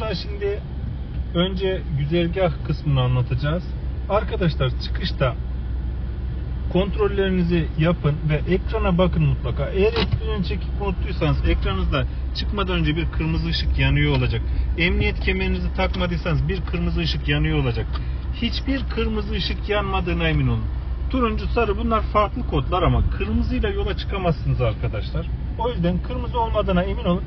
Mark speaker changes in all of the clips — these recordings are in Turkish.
Speaker 1: burada şimdi önce güzergah kısmını anlatacağız. Arkadaşlar çıkışta kontrollerinizi yapın ve ekrana bakın mutlaka. Eğer ekranı çekip unuttuysanız ekranınızda çıkmadan önce bir kırmızı ışık yanıyor olacak. Emniyet kemerinizi takmadıysanız bir kırmızı ışık yanıyor olacak. Hiçbir kırmızı ışık yanmadığına emin olun. Turuncu, sarı bunlar farklı kodlar ama kırmızıyla yola çıkamazsınız arkadaşlar. O yüzden kırmızı olmadığına emin olun.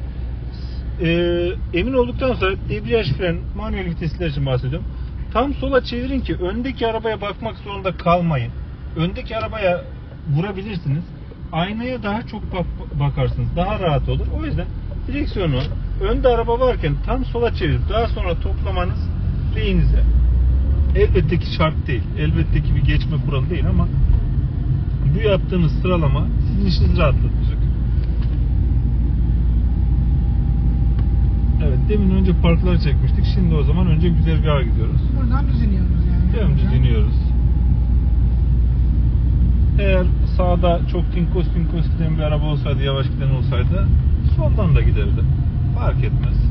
Speaker 1: Ee, emin olduktan sonra debriyaj fren manuel vitesler için bahsediyorum. Tam sola çevirin ki öndeki arabaya bakmak zorunda kalmayın. Öndeki arabaya vurabilirsiniz. Aynaya daha çok bak- bakarsınız. Daha rahat olur. O yüzden direksiyonu önde araba varken tam sola çevirip daha sonra toplamanız lehinize. Elbette ki şart değil. Elbette ki bir geçme kuralı değil ama bu yaptığınız sıralama sizin işinizi rahatlatacak. Evet demin önce parkları çekmiştik. Şimdi o zaman önce güzergaha gidiyoruz.
Speaker 2: Buradan düz iniyoruz yani.
Speaker 1: Dümdüz iniyoruz. Eğer sağda çok tinkos tinkos giden bir araba olsaydı, yavaş giden olsaydı soldan da giderdi. Fark etmez.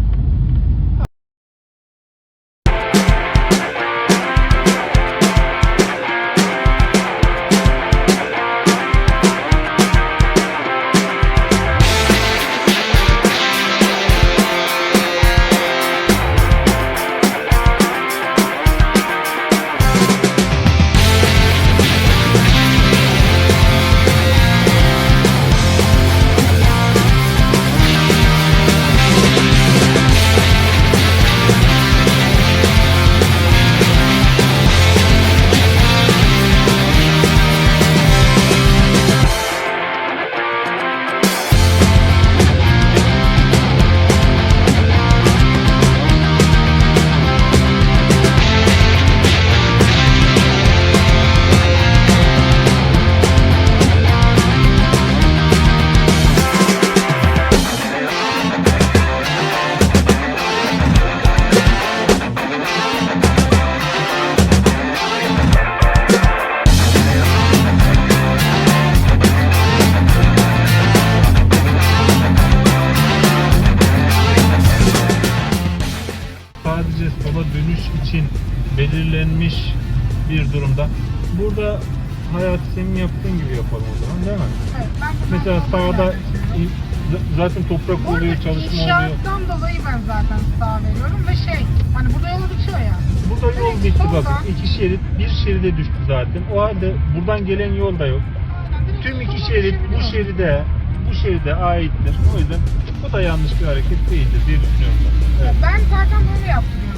Speaker 1: Dönüş için belirlenmiş bir durumda. Burada hayat senin yaptığın gibi yapalım o zaman değil mi?
Speaker 2: Evet, ben buradan
Speaker 1: Mesela
Speaker 2: soldan
Speaker 1: sağda zaten toprak
Speaker 2: Orada
Speaker 1: oluyor, çalışma oluyor.
Speaker 2: inşaattan dolayı ben zaten sağ veriyorum ve şey, hani burada yol bitiyor ya.
Speaker 1: Burada yol
Speaker 2: Evet,
Speaker 1: bitti
Speaker 2: soldan.
Speaker 1: bakın. iki şerit bir şeride düştü zaten. O halde buradan gelen yol da yok.
Speaker 2: Aynen, direkt
Speaker 1: Tüm iki şerit bu şeride bu şeride aittir. O yüzden bu da yanlış bir hareket değildir diye düşünüyorum ben. Evet.
Speaker 2: Ben zaten böyle yaptırıyorum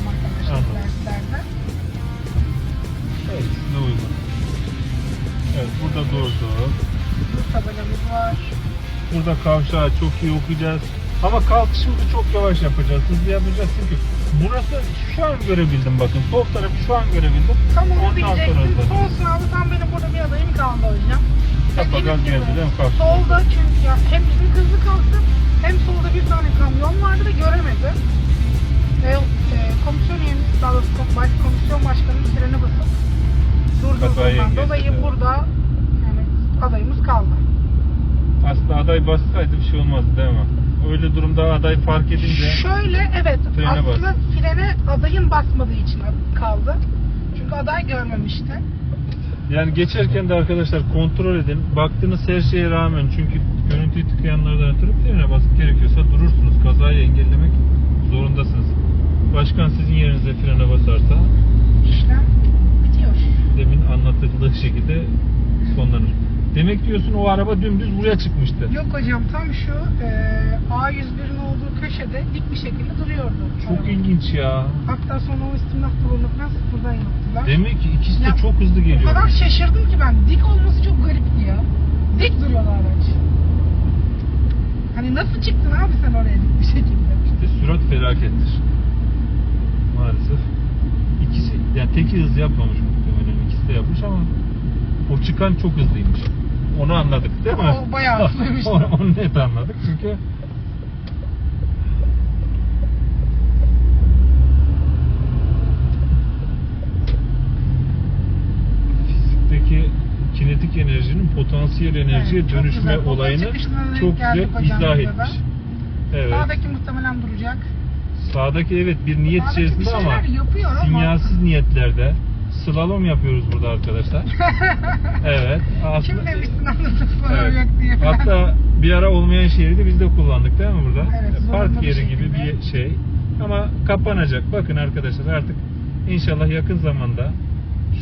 Speaker 1: Burada kavşağı çok iyi okuyacağız. Ama kalkışımızı çok yavaş yapacağız. Hızlı yapacağız çünkü burası şu an görebildim bakın. Sol tarafı şu an görebildim.
Speaker 2: Tam onu diyecektim. Sol sağda tam benim burada bir adayım kaldı hocam. Gibi,
Speaker 1: geldi değil mi? Kalktı.
Speaker 2: Solda çünkü ya hem bizim hızlı kalktı hem solda bir tane kamyon vardı ve göremedi. Ve e, komisyon üyemiz, daha doğrusu baş, komisyon başkanımız frene basıp durdurduğundan dolayı burada yani adayımız kaldı.
Speaker 1: Aslında aday bassaydı bir şey olmazdı değil mi? Öyle durumda aday fark edince
Speaker 2: Şöyle evet
Speaker 1: Frene
Speaker 2: aslında
Speaker 1: bas.
Speaker 2: frene adayın basmadığı için kaldı. Çünkü aday görmemişti.
Speaker 1: yani geçerken de arkadaşlar kontrol edin. Baktığınız her şeye rağmen çünkü görüntüyü tıkayanlardan ötürü frene basıp gerekiyorsa durursunuz. Kazayı engellemek zorundasınız. Başkan sizin yerinize frene basarsa
Speaker 2: İşlem bitiyor.
Speaker 1: demin anlatıldığı şekilde sonlanır. Demek diyorsun o araba dümdüz buraya çıkmıştı.
Speaker 2: Yok hocam tam şu e, A101'in olduğu köşede dik bir şekilde duruyordu.
Speaker 1: Çok
Speaker 2: araba.
Speaker 1: ilginç ya.
Speaker 2: Hatta sonra o istimlak falan sıfırdan yaptılar.
Speaker 1: Demek ki ikisi de
Speaker 2: Ya,
Speaker 1: çok hızlı
Speaker 2: O
Speaker 1: geliyor.
Speaker 2: kadar şaşırdım ki ben. Dik olması çok garipti ya. Dik duruyordu araç. Hani nasıl çıktın abi sen oraya dik bir şekilde?
Speaker 1: İşte sürat felakettir. Maalesef. İkisi, yani teki hız yapmamış muhtemelen. İkisi de yapmış ama o çıkan çok hızlıymış. Onu anladık değil mi?
Speaker 2: O bayağı hızlıymış.
Speaker 1: onu, onu net anladık çünkü fizikteki kinetik enerjinin potansiyel enerjiye
Speaker 2: Evet, çok
Speaker 1: dönüşme
Speaker 2: güzel.
Speaker 1: Olayını
Speaker 2: denk
Speaker 1: çok güzel izah
Speaker 2: burada da.
Speaker 1: etmiş. Evet.
Speaker 2: Sağdaki muhtemelen duracak.
Speaker 1: Sağdaki evet bir niyet
Speaker 2: Sağdaki
Speaker 1: içerisinde ama
Speaker 2: yapıyor ama-
Speaker 1: sinyalsiz niyetlerde slalom yapıyoruz burada arkadaşlar. evet.
Speaker 2: Kim
Speaker 1: aslında-
Speaker 2: demişsin anlatıp sonra
Speaker 1: Evet.
Speaker 2: yok diye.
Speaker 1: Hatta bir ara olmayan şehri de biz de kullandık değil mi burada?
Speaker 2: Evet,
Speaker 1: Park yeri gibi bir şey. Ama kapanacak. Bakın arkadaşlar artık inşallah yakın zamanda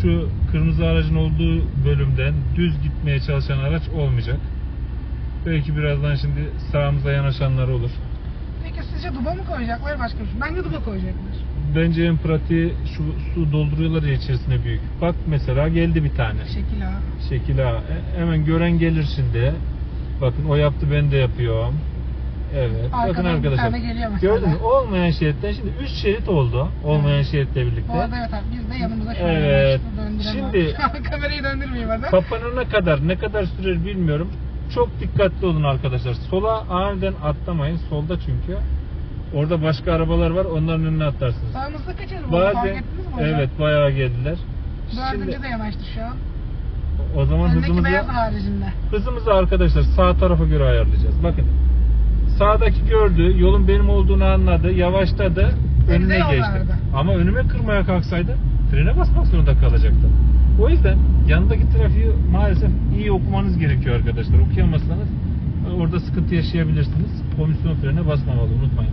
Speaker 1: şu kırmızı aracın olduğu bölümden düz gitmeye çalışan araç olmayacak. Belki birazdan şimdi sağımıza yanaşanlar olur.
Speaker 2: Peki sizce duba mı koyacaklar başka bir şey? Bence duba koyacaklar.
Speaker 1: Bence en pratiği şu su dolduruyorlar ya içerisine büyük. Bak mesela geldi bir tane.
Speaker 2: Şekil ha.
Speaker 1: Şekil ha. E- Hemen gören gelir şimdi. Bakın o yaptı ben de yapıyorum. Evet. Bakın
Speaker 2: Arkadan bir
Speaker 1: arkadaşlar. Gördünüz mü? Olmayan şeritten şimdi 3 şerit oldu. Olmayan
Speaker 2: Evet.
Speaker 1: şeritle birlikte.
Speaker 2: Bu arada evet abi biz de yanımıza şöyle
Speaker 1: Evet. Şimdi-
Speaker 2: kamerayı döndürmeyeyim hadi.
Speaker 1: Kapanana kadar ne kadar sürer bilmiyorum. Çok dikkatli olun arkadaşlar. Sola aniden atlamayın. Solda çünkü. Orada başka arabalar var. Onların önüne atlarsınız.
Speaker 2: Sağımızda kaç araba var? Fark
Speaker 1: Bazen evet bayağı geldiler.
Speaker 2: Dördüncü
Speaker 1: Şimdi
Speaker 2: de yanaştı şu an.
Speaker 1: o zaman
Speaker 2: Öndeki
Speaker 1: hızımızı
Speaker 2: beyaz haricinde.
Speaker 1: Hızımızı arkadaşlar sağ tarafa göre ayarlayacağız. Bakın. Sağdaki gördü, yolun benim olduğunu anladı, yavaşladı, önüne
Speaker 2: yol
Speaker 1: geçti. Ama önüme kırmaya kalksaydı frene basmak zorunda kalacaktım. O yüzden yanındaki trafiği maalesef iyi okumanız gerekiyor arkadaşlar. Okuyamazsanız orada sıkıntı yaşayabilirsiniz. Komisyon frene basmamalı unutmayın.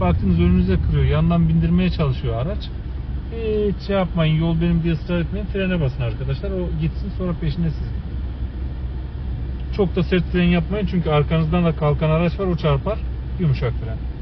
Speaker 1: Baktınız önünüze kırıyor, yandan bindirmeye çalışıyor araç. Hiç şey yapmayın, yol benim diye ısrar etmeyin, frene basın arkadaşlar. O gitsin sonra peşine siz. Çok da sert fren yapmayın çünkü arkanızdan da kalkan araç var o çarpar. Yumuşak fren.